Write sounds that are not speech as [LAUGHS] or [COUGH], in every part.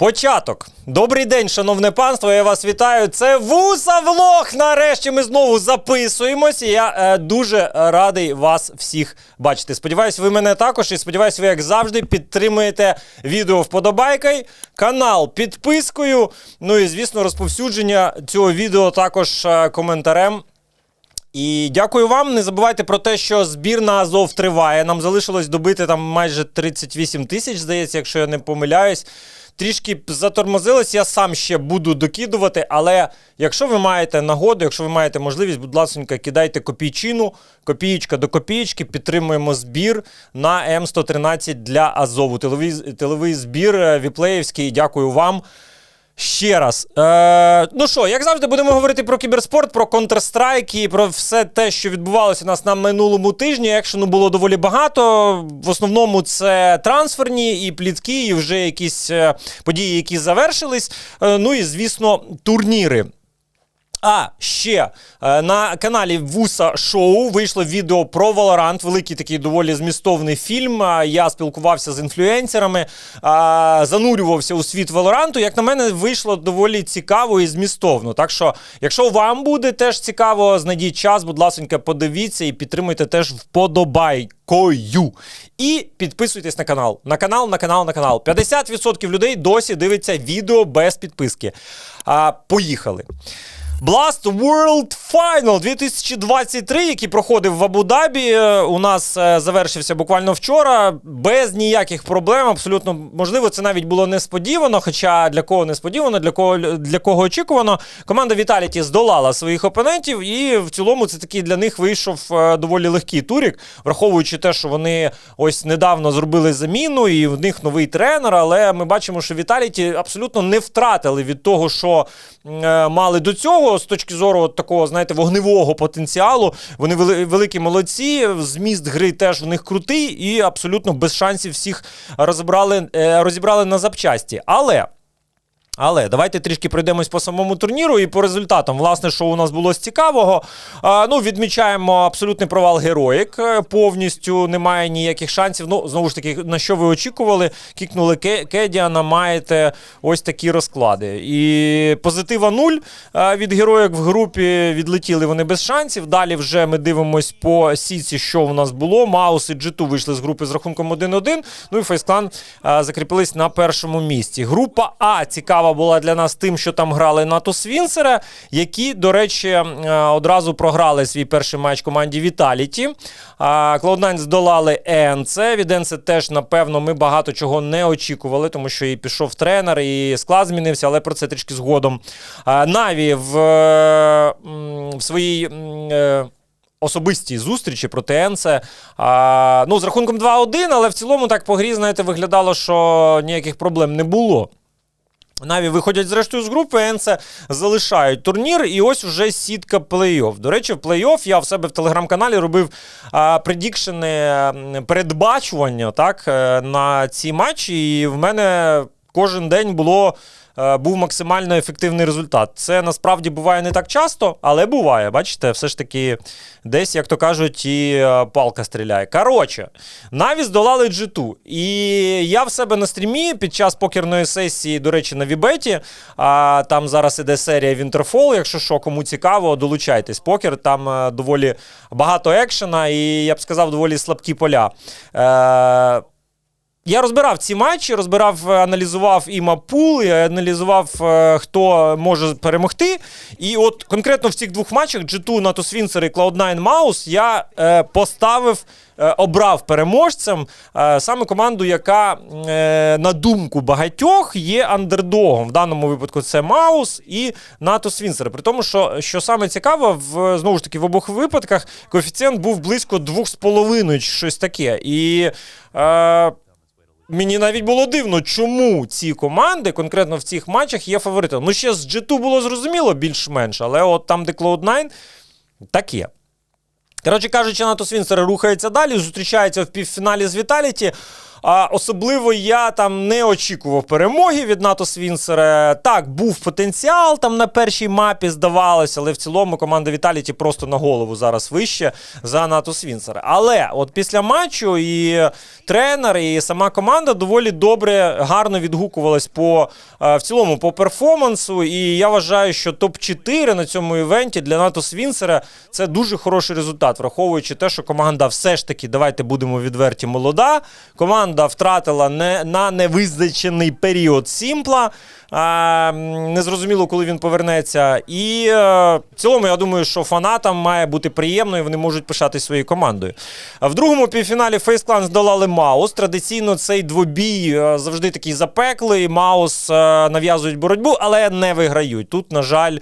Початок. Добрий день, шановне панство. Я вас вітаю. Це вуса влог. Нарешті ми знову записуємось. Я е, дуже радий вас всіх бачити. Сподіваюсь, ви мене також. І сподіваюсь, ви, як завжди, підтримуєте відео вподобайкою, канал підпискою. Ну і звісно, розповсюдження цього відео також е, коментарем. І дякую вам. Не забувайте про те, що збір на Азов триває. Нам залишилось добити там майже 38 тисяч, здається, якщо я не помиляюсь. Трішки затормозилось, я сам ще буду докидувати, але якщо ви маєте нагоду, якщо ви маєте можливість, будь ласка, кидайте копійчину, копієчка до копієчки, підтримуємо збір на М113 для Азову. Телевий, тиловий збір е, віплеївський. Дякую вам. Ще раз. Е, ну що, як завжди, будемо говорити про кіберспорт, про Counter-Strike і про все те, що відбувалося у нас на минулому тижні. Екшену було доволі багато. В основному це трансферні і плітки, і вже якісь е, події, які завершились. Е, ну і, звісно, турніри. А ще е, на каналі Вуса Шоу вийшло відео про Valorant, великий такий доволі змістовний фільм. Я спілкувався з інфлюенсерами, занурювався у світ Valorant. Як на мене, вийшло доволі цікаво і змістовно. Так що, якщо вам буде теж цікаво, знайдіть час, будь ласка, подивіться і підтримуйте теж вподобайкою. І підписуйтесь на канал. На канал, на канал, на канал. 50% людей досі дивиться відео без підписки. А, Поїхали. Blast World Final 2023, який проходив в Абу-Дабі, е, у нас е, завершився буквально вчора, без ніяких проблем. Абсолютно можливо, це навіть було несподівано. Хоча для кого несподівано, для кого для кого очікувано. Команда Vitality здолала своїх опонентів, і в цілому це такий для них вийшов е, доволі легкий турік, враховуючи те, що вони ось недавно зробили заміну, і в них новий тренер. Але ми бачимо, що Vitality абсолютно не втратили від того, що мали до цього з точки зору от такого, знаєте, вогневого потенціалу. Вони великі молодці. Зміст гри теж в них крутий, і абсолютно без шансів всіх розібрали, е, розібрали на запчасті. Але. Але давайте трішки пройдемось по самому турніру і по результатам. Власне, що у нас було з цікавого. А, ну, відмічаємо абсолютний провал героїк. Е, Повністю немає ніяких шансів. Ну, знову ж таки, на що ви очікували? Кікнули Кедіана, маєте ось такі розклади. І позитива нуль від героїк в групі відлетіли вони без шансів. Далі вже ми дивимось по сіці, що у нас було. Маус і G2 вийшли з групи з рахунком 1-1. Ну і Фейсклан закріпились на першому місці. Група А цікава була для нас тим, що там грали НАТО Свінсера, які, до речі, е, одразу програли свій перший матч команді. А, Cloud9 здолали ЕНЦ. Від ЕНЦ теж, напевно, ми багато чого не очікували, тому що і пішов тренер, і склад змінився, але про це трішки згодом. Наві в, е, в своїй. е, Особистій зустрічі проти Енце. А, ну, з рахунком 2-1, але в цілому так по грі, знаєте, виглядало, що ніяких проблем не було. Наві виходять зрештою з групи, Енце залишають турнір, і ось уже сітка плей-офф. До речі, в плей-офф я в себе в телеграм-каналі робив а, предікшени, передбачування так, е, на ці матчі, і в мене кожен день було. Е, Був максимально ефективний результат. Це насправді буває не так часто, але буває. Бачите, все ж таки, десь, як то кажуть, і е, палка стріляє. Коротше, Наві здолали G2. І я в себе на стрімі під час покерної сесії, до речі, на Вібеті. А, там зараз іде серія Winterfall. Якщо що, кому цікаво, долучайтесь. Покер там е, доволі багато екшена, і я б сказав, доволі слабкі поля. Я розбирав ці матчі, розбирав, е, аналізував і мапул, і аналізував, е, хто може перемогти. І от конкретно в цих двох матчах G2, НАТО Свінсер і Cloud9 Mouse я е, поставив, е, обрав переможцем е, саме команду, яка, е, на думку багатьох, є андердогом. В даному випадку це Маус і НАТО Свінсер. При тому, що, що саме цікаво, в, знову ж таки, в обох випадках коефіцієнт був близько 2,5 чи щось таке. І. Е, Мені навіть було дивно, чому ці команди конкретно в цих матчах є фаворитами. Ну, ще з G2 було зрозуміло більш-менш, але от там, де Cloud9, є. Коротше кажучи, НАТО Свінсер рухається далі, зустрічається в півфіналі з Віталіті. А, особливо я там не очікував перемоги від НАТО Свінсера. Так, був потенціал там на першій мапі, здавалося, але в цілому команда Віталіті просто на голову зараз вище за НАТО Свінсера. Але от після матчу і тренер, і сама команда доволі добре, гарно відгукувалась по е, в цілому по перформансу. І я вважаю, що топ-4 на цьому івенті для НАТО Свінсера це дуже хороший результат, враховуючи те, що команда все ж таки, давайте будемо відверті, молода. Команда втратила не, на невизначений період Сімпла. Незрозуміло, коли він повернеться. І е, в цілому, я думаю, що фанатам має бути приємно, і вони можуть пишатись своєю командою. В другому півфіналі Face Clan здолали Маус. Традиційно цей двобій е, завжди такий запеклий. Маус е, нав'язують боротьбу, але не виграють. Тут, на жаль,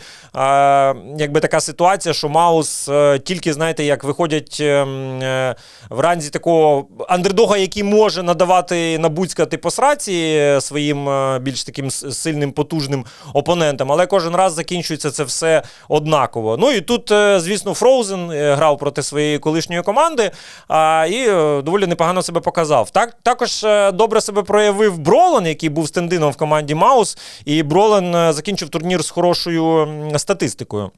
якби така ситуація, що Маус тільки, знаєте, як виходять в ранзі такого андердога, який може надавати набуцькати по сраці своїм більш таким с- сильним, потужним опонентам, але кожен раз закінчується це все однаково. Ну і тут, е, звісно, Фроузен грав проти своєї колишньої команди а, і е, доволі непогано себе показав. Так, також е, добре себе проявив Бролен, який був стендином в команді Маус, і Бролен е, закінчив турнір з хорошою статистикою.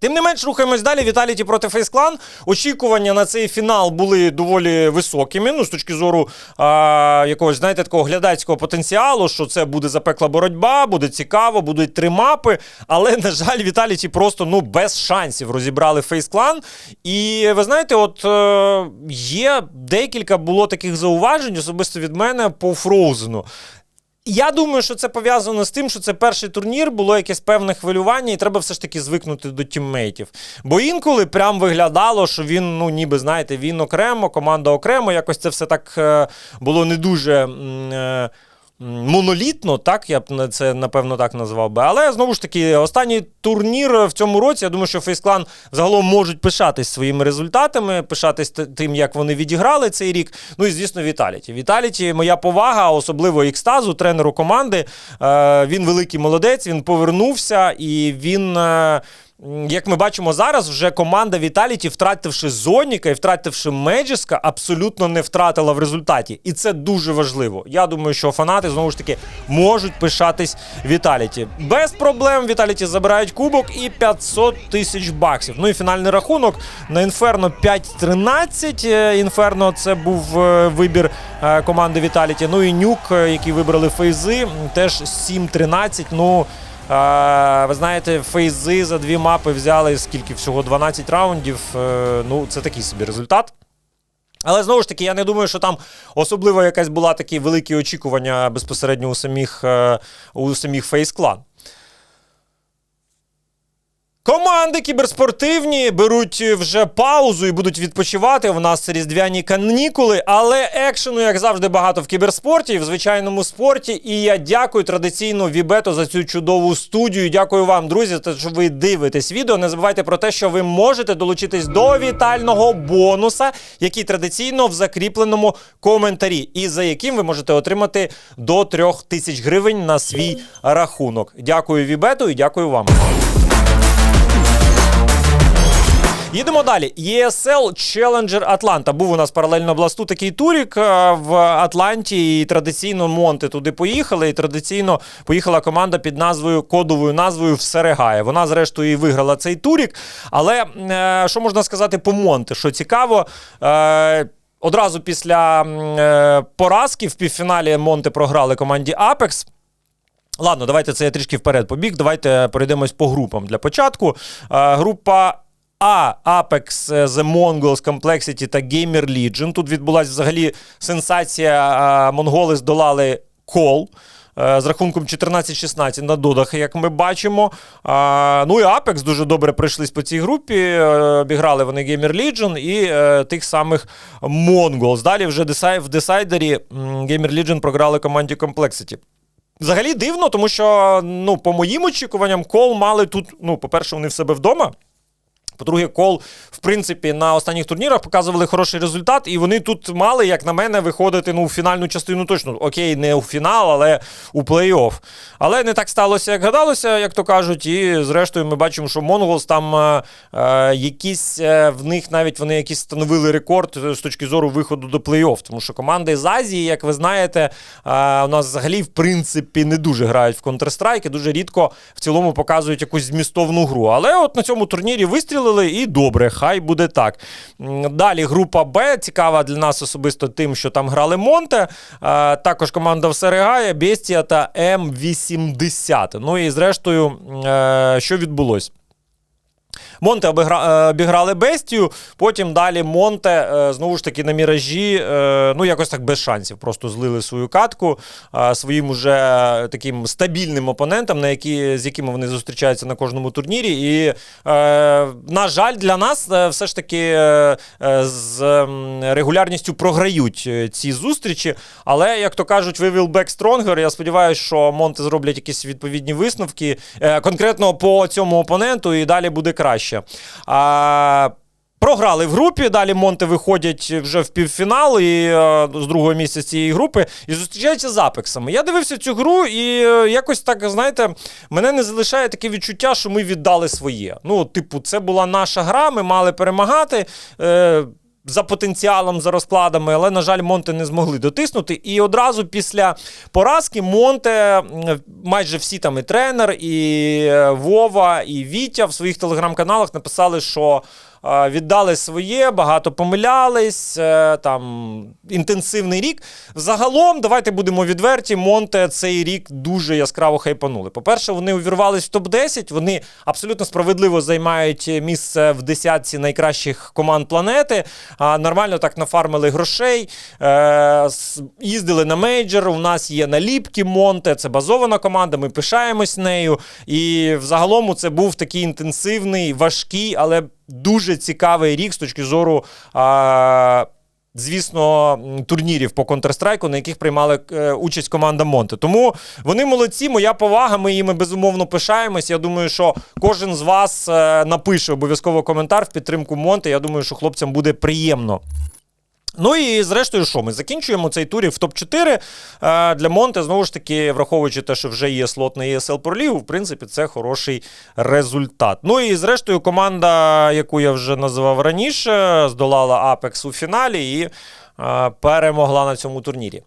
Тим не менш, рухаємось далі. Віталіті проти Фейсклан. Очікування на цей фінал були доволі високими. Ну, з точки зору а, якогось, знаєте, такого глядацького потенціалу, що це буде запекла боротьба, буде цікаво, будуть три мапи. Але, на жаль, Віталіті просто ну, без шансів розібрали Фейсклан. І ви знаєте, от е, є декілька було таких зауважень, особисто від мене по Фроузену. Я думаю, що це пов'язано з тим, що це перший турнір, було якесь певне хвилювання, і треба все ж таки звикнути до тіммейтів. Бо інколи прям виглядало, що він, ну ніби знаєте, він окремо, команда окремо. Якось це все так е, було не дуже. Е, Монолітно, так я б це напевно так назвав би. Але знову ж таки, останній турнір в цьому році. Я думаю, що Фейсклан загалом можуть пишатись своїми результатами, пишатись тим, як вони відіграли цей рік. Ну і звісно, Віталіті. Віталіті, моя повага, особливо екстазу, тренеру команди. Е, він великий молодець, він повернувся і він. Як ми бачимо зараз, вже команда Віталіті, втративши Зоніка і втративши Меджиска, абсолютно не втратила в результаті. І це дуже важливо. Я думаю, що фанати знову ж таки можуть пишатись Віталіті. Без проблем Віталіті забирають кубок і 500 тисяч баксів. Ну і фінальний рахунок на Інферно 5-13. Е, Інферно це був е, вибір е, команди Віталіті. Ну і Нюк, який вибрали фейзи, теж 7-13. Ну. Ви знаєте, фейзи за дві мапи взяли скільки всього 12 раундів. Е, ну, це такий собі результат. Але знову ж таки, я не думаю, що там особливо якась була такі великі очікування безпосередньо у самих, е, у самих фейс-клан. Команди кіберспортивні беруть вже паузу і будуть відпочивати. У нас різдвяні канікули, але екшену, як завжди, багато в кіберспорті, і в звичайному спорті. І я дякую традиційно Вібето за цю чудову студію. Дякую вам, друзі, за те, що ви дивитесь відео. Не забувайте про те, що ви можете долучитись до вітального бонуса, який традиційно в закріпленому коментарі, і за яким ви можете отримати до трьох тисяч гривень на свій рахунок. Дякую Вібету і дякую вам. Їдемо далі. ESL Challenger Атланта. Був у нас паралельно бласту такий турік е, в Атланті. І традиційно Монти туди поїхали. І традиційно поїхала команда під назвою кодовою назвою Всерегає. Вона, зрештою, і виграла цей турік. Але е, що можна сказати по Монте? Що цікаво. Е, Одразу після е, поразки в півфіналі Монте програли команді Apex. Ладно, давайте це я трішки вперед побіг. Давайте перейдемось по групам для початку. Е, група А, Apex, е, The Mongols, Complexity та Gamer Legion. Тут відбулася взагалі сенсація. Монголи здолали кол. е, З рахунком 14-16 на додах, як ми бачимо. Ну і Apex дуже добре прийшлись по цій групі. е, Обіграли вони Gamer Legion і тих самих Mongols. Далі вже в десайдері Gamer Legion програли команді Complexity. Взагалі дивно, тому що, ну, по моїм очікуванням, кол мали тут, ну, по-перше, вони в себе вдома. По-друге, кол, в принципі, на останніх турнірах показували хороший результат, і вони тут мали, як на мене, виходити ну, у фінальну частину точно. Окей, не у фінал, але у плей-офф. Але не так сталося, як гадалося, як то кажуть. І зрештою, ми бачимо, що Монголс там е, е, якісь е, в них навіть вони якісь встановили рекорд з точки зору виходу до плей-офф. Тому що команди з Азії, як ви знаєте, е, у нас взагалі в принципі не дуже грають в Counter-Strike і дуже рідко в цілому показують якусь змістовну гру. Але от на цьому турнірі вистрілили і добре, хай буде так. Далі група Б цікава для нас особисто тим, що там грали Монте. е, Також команда Всерегає, Бестія та М80. Ну і зрештою, е, що відбулось? Монте е, обіграли Бестію, потім далі Монте е, знову ж таки на міражі, е, ну якось так без шансів, просто злили свою катку своїм уже таким стабільним опонентам, на які, з якими вони зустрічаються на кожному турнірі. І, на жаль, для нас все ж таки з регулярністю програють ці зустрічі. Але, як то кажуть, we will back stronger. Я сподіваюся, що Монте зроблять якісь відповідні висновки конкретно по цьому опоненту, і далі буде краще. А, Програли в групі. Далі Монти виходять вже в півфінал і е, з другого місця цієї групи і зустрічаються з Апексами. Я дивився цю гру, і е, якось так, знаєте, мене не залишає таке відчуття, що ми віддали своє. Ну, типу, це була наша гра, ми мали перемагати. Е, за потенціалом, за розкладами, але, на жаль, Монте не змогли дотиснути. І одразу після поразки Монте, майже всі там і тренер, і е, Вова, і Вітя в своїх телеграм-каналах написали, що віддали своє, багато помилялись, е, там інтенсивний рік. Загалом, давайте будемо відверті, Монте цей рік дуже яскраво хайпанули. По-перше, вони увірвались в топ-10, вони абсолютно справедливо займають місце в десятці найкращих команд планети. Нормально так нафармили грошей, е, їздили на мейджор. У нас є наліпки Монте, це базована команда, ми пишаємось нею. І взагалом це був такий інтенсивний, важкий, але дуже цікавий рік з точки зору. А, Звісно, турнірів по Counter-Strike, на яких приймали е, участь команда Монте. Тому вони молодці, моя повага, ми їми безумовно пишаємось. Я думаю, що кожен з вас е, напише обов'язково коментар в підтримку Монте. Я думаю, що хлопцям буде приємно. Ну і зрештою, що ми закінчуємо цей турів в топ-4 е, для Монте. Знову ж таки, враховуючи те, що вже є слот на ESL Pro League, в принципі, це хороший результат. Ну і зрештою, команда, яку я вже називав раніше, здолала Apex у фіналі і е, перемогла на цьому турнірі.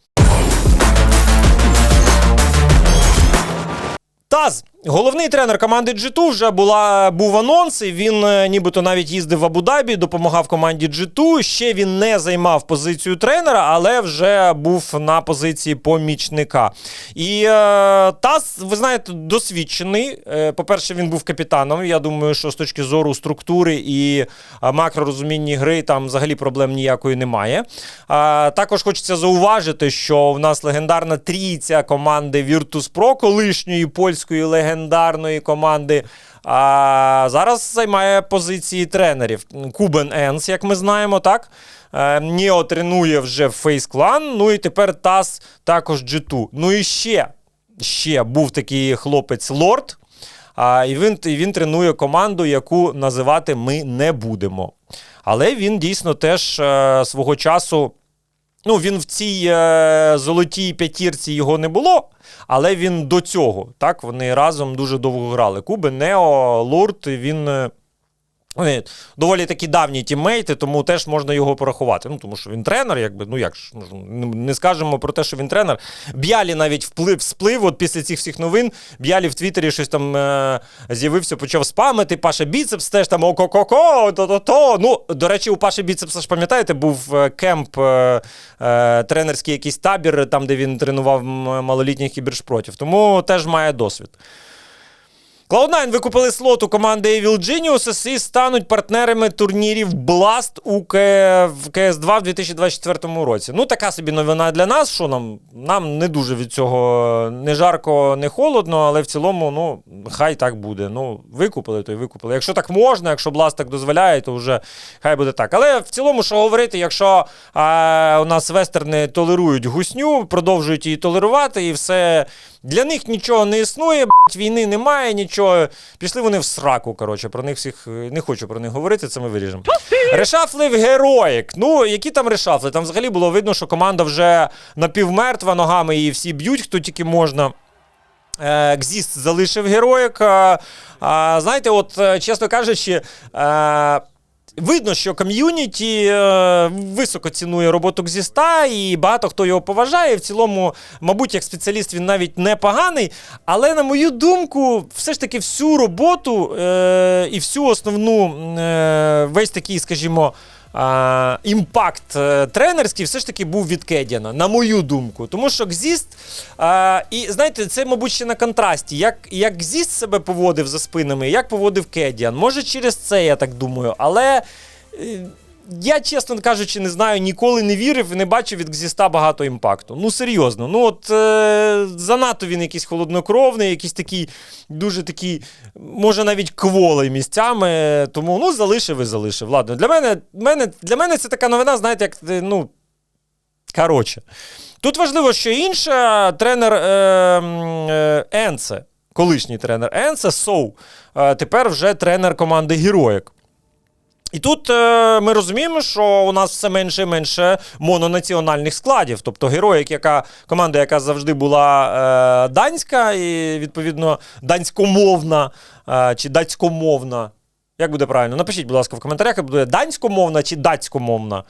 Таз, головний тренер команди G2, вже була, був анонс, і він е, нібито навіть їздив в Абу-Дабі, допомагав команді G2. Ще він не займав позицію тренера, але вже був на позиції помічника. І е, Таз, ви знаєте, досвідчений. Е, по-перше, він був капітаном. Я думаю, що з точки зору структури і е, макророзуміння гри там взагалі проблем ніякої немає. А, також хочеться зауважити, що в нас легендарна трійця команди Virtus Pro, колишньої польської легендарної команди. А зараз займає позиції тренерів. Кубен Енс, як ми знаємо, так? Е, Ніо тренує вже Face Clan, ну і тепер Тас також G2. Ну і ще, ще був такий хлопець Лорд. І він, і він тренує команду, яку називати ми не будемо. Але він дійсно теж е, свого часу. Ну, він в цій е, золотій п'ятірці його не було, але він до цього. Так, вони разом дуже довго грали. Куби, Нео, Лурд, він. Вони доволі такі давні тіммейти, тому теж можна його порахувати. Ну, тому що він тренер, якби, ну як ж, ну, не скажемо про те, що він тренер. Б'ялі навіть вплив, сплив, от після цих всіх новин. Б'ялі в Твіттері щось там е, з'явився, почав спамити. Паша Біцепс теж там око-ко-ко, то-то-то. Ну, до речі, у Паші Біцепса ж пам'ятаєте, був е, кемп, е, е, тренерський якийсь табір, там, де він тренував малолітніх кібершпротів. Тому теж має досвід. Cloud9 викупили слот у команди Evil Geniuses і стануть партнерами турнірів Blast у КС2 в 2024 році. Ну, така собі новина для нас, що нам, нам не дуже від цього не жарко, не холодно, але в цілому, ну, хай так буде. Ну, викупили, то й викупили. Якщо так можна, якщо Blast так дозволяє, то вже хай буде так. Але в цілому, що говорити, якщо а, у нас вестерни толерують гусню, продовжують її толерувати, і все. Для них нічого не існує, б***ь, війни немає, нічого пішли вони в сраку. Коротше, про них всіх е, не хочу про них говорити, це ми виріжемо. Решафлив героїк. Ну, які там решафли? Там взагалі було видно, що команда вже напівмертва, ногами її всі б'ють, хто тільки можна. Е, Гзіст залишив героїк. Знаєте, от, е, чесно кажучи, видно, що ком'юніті е, високо цінує роботу Гзіста, і багато хто його поважає. В цілому, мабуть, як спеціаліст він навіть непоганий. Але, на мою думку, все ж таки всю роботу е, і всю основну е, весь такий, скажімо. Імпакт е, тренерський все ж таки був від Кедіана, на мою думку. Тому що Гзіст, а, і знаєте, це, мабуть, ще на контрасті. Як, як Гзіст себе поводив за спинами, як поводив Кедіан. Може, через це я так думаю. Але е, я, чесно кажучи, не знаю, ніколи не вірив і не бачив від Гзіста багато імпакту. Ну, серйозно. Ну, от е, занадто він якийсь холоднокровний, якийсь такий, дуже такий, може, навіть кволий місцями. Тому ну, залишив і залишив. Ладно, для мене, мене, для мене це така новина, знаєте, як. е, ну, Коротше. Тут важливо, що інше, тренер е, е, Енце, колишній тренер Енце, Соу, е, тепер вже тренер команди Героїк. І тут е, ми розуміємо, що у нас все менше і менше мононаціональних складів. Тобто героїк, яка команда, яка завжди була е, данська, і відповідно данськомовна е, чи датськомовна. Як буде правильно? Напишіть, будь ласка, в коментарях, як буде данськомовна чи датськомовна.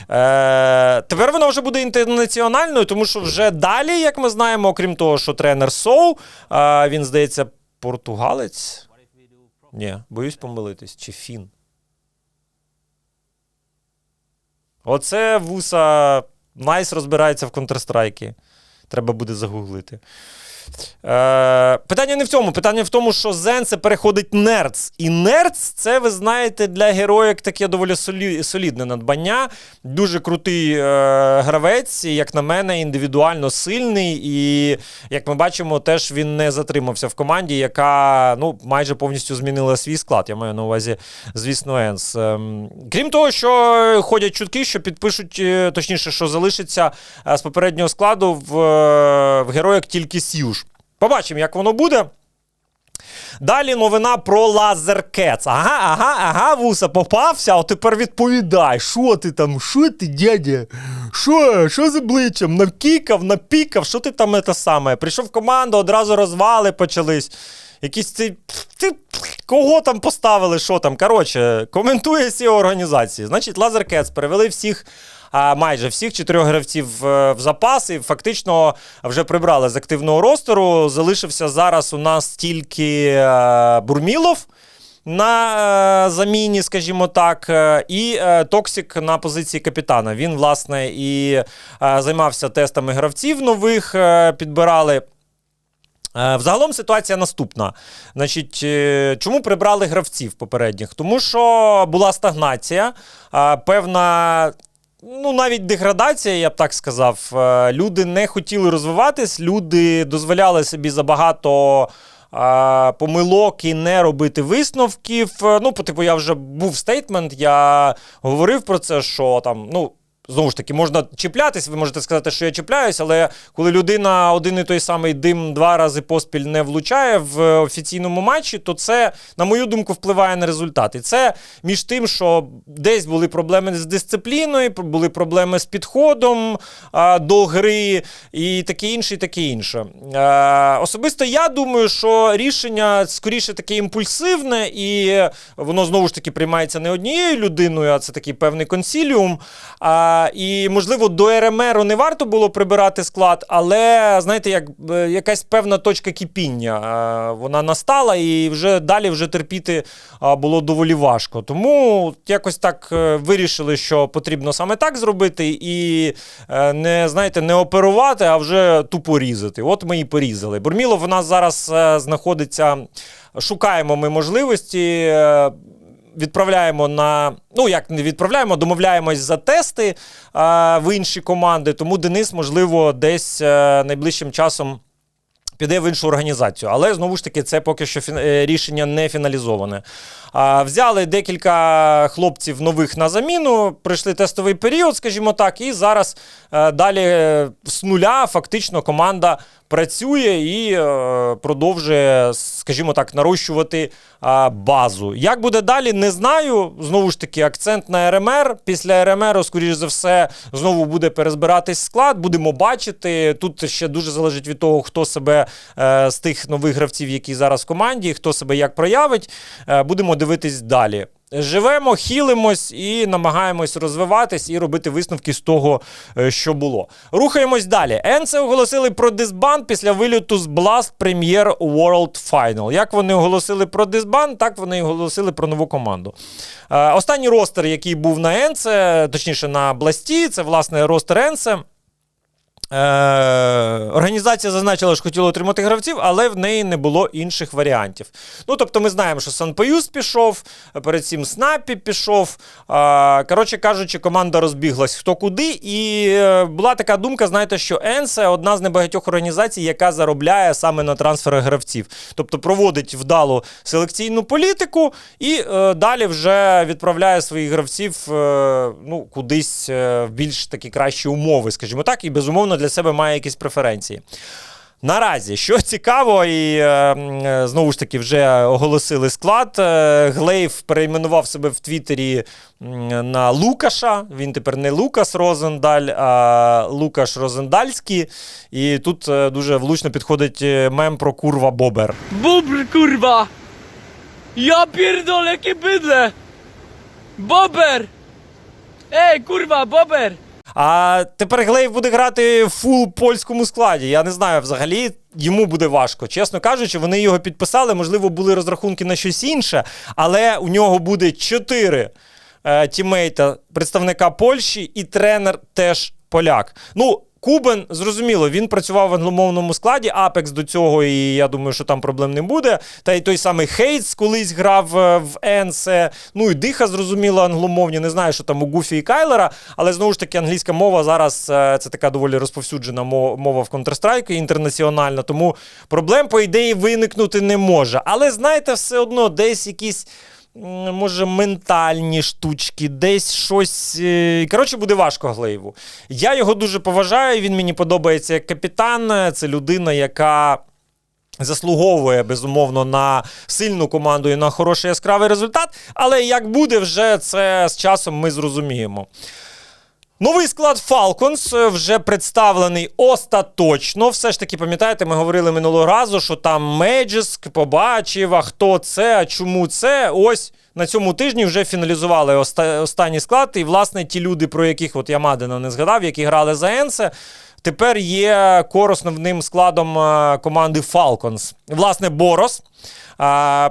Е, тепер вона вже буде інтернаціональною, тому що вже далі, як ми знаємо, окрім того, що тренер Соу, е, він, здається, португалець. Ні, боюсь помилитись, чи фін. Оце вуса найс розбирається в Counter-Strike. Треба буде загуглити. Е, питання не в цьому. Питання в тому, що Зен це переходить Нерц. І Нерц це, ви знаєте, для героїк таке доволі солі, солідне надбання. Дуже крутий е, гравець, як на мене, індивідуально сильний. І, як ми бачимо, теж він не затримався в команді, яка ну, майже повністю змінила свій склад. Я маю на увазі, звісно, Енс. Ем, крім того, що ходять чутки, що підпишуть, е, точніше, що залишиться е, з попереднього складу в, е, в героїк тільки Сюж. Побачимо, як воно буде. Далі новина про Лазеркец. Ага, ага, ага, вуса попався, а тепер відповідай. Що ти там? Що ти, дядя? Що? Що з обличчям? Накікав, напікав, що ти там те саме? Прийшов в команду, одразу розвали почались. Якісь ці. Ти кого там поставили, що там? Коротше, коментує ці організації. Значить, Лазеркец перевели всіх. Майже всіх чотирьох гравців е, в запас і фактично вже прибрали з активного ростеру. Залишився зараз у нас тільки е, Бурмілов на е, заміні, скажімо так, і Токсік на позиції капітана. Він, власне, і займався тестами гравців нових, підбирали. Взагалом ситуація наступна. Значить, чому прибрали гравців попередніх? Тому що була стагнація, певна. Ну, навіть деградація, я б так сказав. Е, Люди не хотіли розвиватись, люди дозволяли собі забагато а, помилок і не робити висновків. Е, Ну, типу, я вже був стейтмент, я говорив про це, що там, ну. Знову ж таки, можна чіплятись, ви можете сказати, що я чіпляюсь, але коли людина один і той самий дим два рази поспіль не влучає в офіційному матчі, то це, на мою думку, впливає на результат. І це між тим, що десь були проблеми з дисципліною, були проблеми з підходом а, до гри, і таке інше, і таке інше. А, особисто я думаю, що рішення скоріше таке імпульсивне, і воно знову ж таки приймається не однією людиною, а це такий певний консіліум. А, і, можливо, до РМРу не варто було прибирати склад, але, знаєте, як, е, якась певна точка кипіння е, вона настала, і вже далі вже терпіти а, було доволі важко. Тому якось так е, вирішили, що потрібно саме так зробити, і е, не, знаєте, не оперувати, а вже тупо різати. От ми і порізали. Бурмілов у нас зараз е, знаходиться, шукаємо ми можливості. Відправляємо на. Ну, як не відправляємо, домовляємось за тести а, в інші команди. Тому Денис, можливо, десь е, найближчим часом. Піде в іншу організацію, але знову ж таки це поки що фін- е, рішення не фіналізоване. Взяли декілька хлопців нових на заміну, пройшли тестовий період, скажімо так, і зараз е, далі е, з нуля фактично команда працює і е, продовжує, скажімо так, нарощувати базу. Як буде далі, не знаю. Знову ж таки, акцент на РМР. Після РМР, скоріш за все, знову буде перезбиратись склад. Будемо бачити. Тут ще дуже залежить від того, хто себе з тих нових гравців, які зараз в команді, хто себе як проявить. Будемо дивитись далі. Живемо, хілимось і намагаємось розвиватись і робити висновки з того, е, що було. Рухаємось далі. Енце оголосили про дисбанд після виліту з Blast Premier World Final. Як вони оголосили про дисбанд, так вони і оголосили про нову команду. Е, Останній ростер, який був на Енце, точніше на Бласті, це власне ростер Енце. Е, організація зазначила, що хотіла отримати гравців, але в неї не було інших варіантів. Ну, тобто, ми знаємо, що Санпоюз пішов, перед цим Снапі пішов. Е, коротше кажучи, команда розбіглась хто куди. І е, була така думка, знаєте, що Енсе одна з небагатьох організацій, яка заробляє саме на трансферах гравців. Тобто проводить вдалу селекційну політику і е, далі вже відправляє своїх гравців е, ну, кудись е, більш такі кращі умови, скажімо так, і безумовно для себе має якісь преференції. Наразі, що [LAUGHS] цікаво, і е, е, знову ж таки вже оголосили склад. Е, Глейв перейменував себе в Твіттері на Лукаша. Він тепер не Лукас Розендаль, а Лукаш Розендальський. І тут дуже влучно підходить мем про курва Бобер. Kurwa! Ja pierdolę, jakie bydle! Bober! Ej, kurwa, bober! А тепер Глейв буде грати в фул польському складі. Я не знаю, взагалі йому буде важко. Чесно кажучи, вони його підписали. Можливо, були розрахунки на щось інше, але у нього буде чотири е, тімейта представника Польщі і тренер теж поляк. Ну. Кубен, зрозуміло, він працював в англомовному складі, Апекс до цього, і я думаю, що там проблем не буде. Та й той самий Хейтс колись грав е, в Енсе. Ну і диха, зрозуміло, англомовні. Не знаю, що там у Гуфі і Кайлера, але знову ж таки англійська мова зараз е, це така доволі розповсюджена мова в Counter-Strike інтернаціональна, тому проблем, по ідеї, виникнути не може. Але знаєте, все одно десь якісь. Може, ментальні штучки, десь щось. е, Коротше, буде важко Глейву. Я його дуже поважаю. Він мені подобається як капітан. Це людина, яка. Заслуговує безумовно на сильну команду і на хороший яскравий результат. Але як буде, вже це з часом ми зрозуміємо. Новий склад Falcons е, вже представлений остаточно. Все ж таки, пам'ятаєте, ми говорили минулого разу, що там Меджиск побачив, а хто це, а чому це. Ось на цьому тижні вже фіналізували оста- останній склад. І, власне, ті люди, про яких от я Мадина не згадав, які грали за Енсе, тепер є кор основним складом е, команди Falcons. Власне, Борос.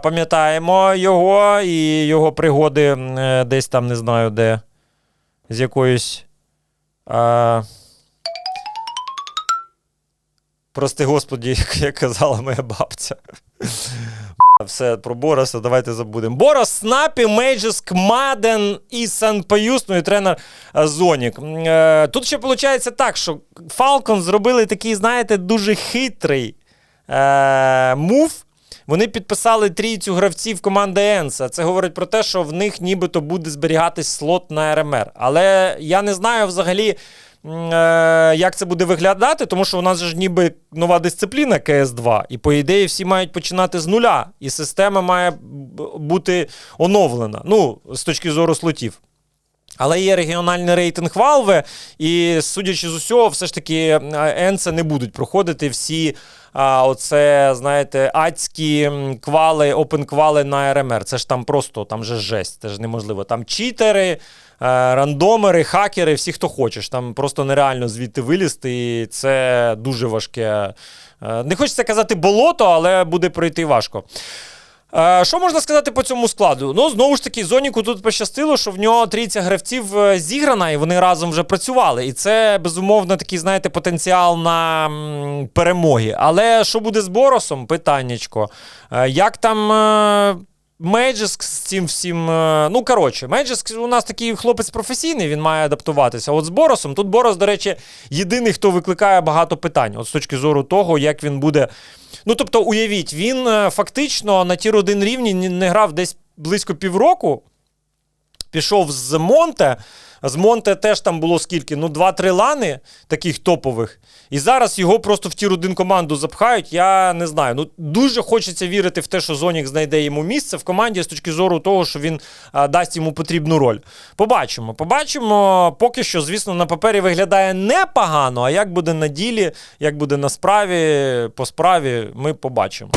Пам'ятаємо його і його пригоди е, десь там, не знаю, де. З якоюсь. А... Прости господі, як, казала моя бабця. Все про Бороса, давайте забудемо. Борос, Снапі, Мейджеск, Маден і Санпаюс, ну і тренер Зонік. Е, Тут ще виходить так, що Falcon зробили такий, знаєте, дуже хитрий е, мув. Вони підписали трійцю гравців команди Енса. Це говорить про те, що в них нібито буде зберігатись слот на РМР. Але я не знаю взагалі, е, як це буде виглядати, тому що у нас ж ніби нова дисципліна КС2, і по ідеї всі мають починати з нуля, і система має бути оновлена. Ну, з точки зору слотів. Але є регіональний рейтинг Valve, і судячи з усього, все ж таки Енце не будуть проходити всі а, оце, знаєте, адські квали, опен-квали на РМР. Це ж там просто, там же жесть, це ж неможливо. Там читери, е, рандомери, хакери, всі, хто хочеш. Там просто нереально звідти вилізти, і це дуже важке. е, Не хочеться казати болото, але буде пройти важко. Е, Що можна сказати по цьому складу? Ну, знову ж таки, Зоніку тут пощастило, що в нього трійця гравців е, зіграна, і вони разом вже працювали. І це, безумовно, такий, знаєте, потенціал на перемоги. Але що буде з Боросом? Питаннячко. Е, Як там. Меджиск з цим всім. е, Ну, коротше, Меджиск у нас такий хлопець професійний, він має адаптуватися. От з Боросом, тут Борос, до речі, єдиний, хто викликає багато питань. От з точки зору того, як він буде. Ну, тобто, уявіть, він е, фактично на тір 1 рівні не грав десь близько півроку. пішов з Монте. З Монте теж там було скільки? Ну, 2-3 лани таких топових. І зараз його просто в тір 1 команду запхають. Я не знаю. Ну, дуже хочеться вірити в те, що Зонік знайде йому місце в команді з точки зору того, що він а, дасть йому потрібну роль. Побачимо. Побачимо. Поки що, звісно, на папері виглядає непогано. А як буде на ділі, як буде на справі, по справі, ми побачимо.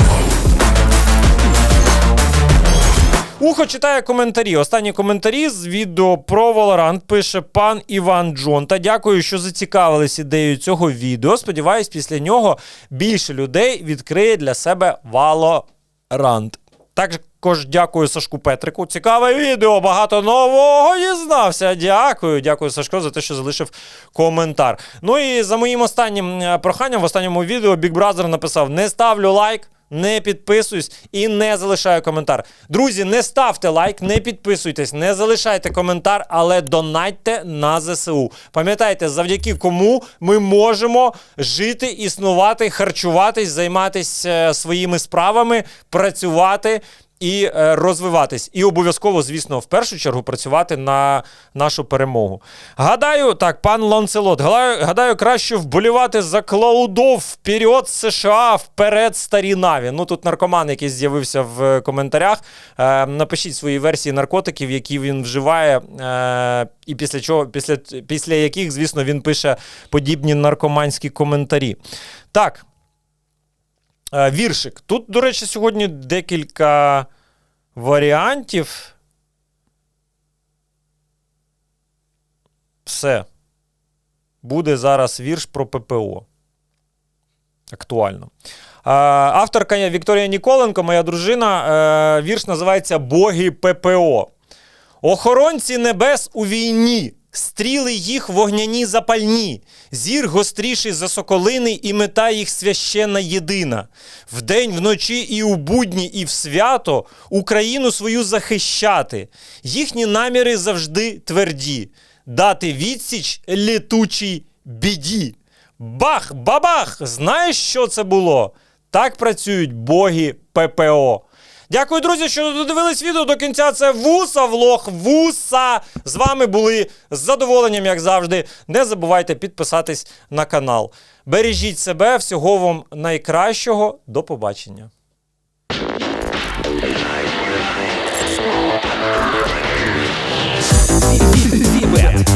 Ухо читає коментарі. Останні коментарі з відео про Valorant пише пан Іван Джонта. Дякую, що зацікавились ідеєю цього відео. Сподіваюсь, після нього більше людей відкриє для себе Valorant. Також дякую Сашку Петрику. Цікаве відео, багато нового дізнався. Дякую, дякую, Сашко, за те, що залишив коментар. Ну і за моїм останнім е, проханням в останньому відео Big Brother написав: не ставлю лайк. Не підписуюсь і не залишаю коментар. Друзі, не ставте лайк, не підписуйтесь, не залишайте коментар, але донатьте на ЗСУ. Пам'ятайте, завдяки кому ми можемо жити, існувати, харчуватись, займатися е, своїми справами, працювати. І е, розвиватись, і обов'язково, звісно, в першу чергу працювати на нашу перемогу. Гадаю, так, пан Ланцелот, гадаю, краще вболівати за Клаудов вперед США, вперед старі Наві. Ну тут наркоман, який з'явився в коментарях. Е, напишіть свої версії наркотиків, які він вживає, е, і після чого, після, після яких, звісно, він пише подібні наркоманські коментарі. Так. Е, Віршик. Тут, до речі, сьогодні декілька варіантів. Все. Буде зараз вірш про ППО. Актуально. Е, Авторка Вікторія Ніколенко, моя дружина. е, Вірш називається Боги ППО. Охоронці небес у війні, стріли їх вогняні запальні, зір гостріший за соколини, і мета їх священна єдина. Вдень, вночі і у будні, і в свято Україну свою захищати. Їхні наміри завжди тверді, дати відсіч літучій біді. Бах, бабах! Знаєш, що це було? Так працюють боги ППО. Дякую, друзі, що додивились відео до кінця. Це вуса влог, вуса. З вами були з задоволенням, як завжди. Не забувайте підписатись на канал. Бережіть себе, всього вам найкращого. До побачення. Вібет.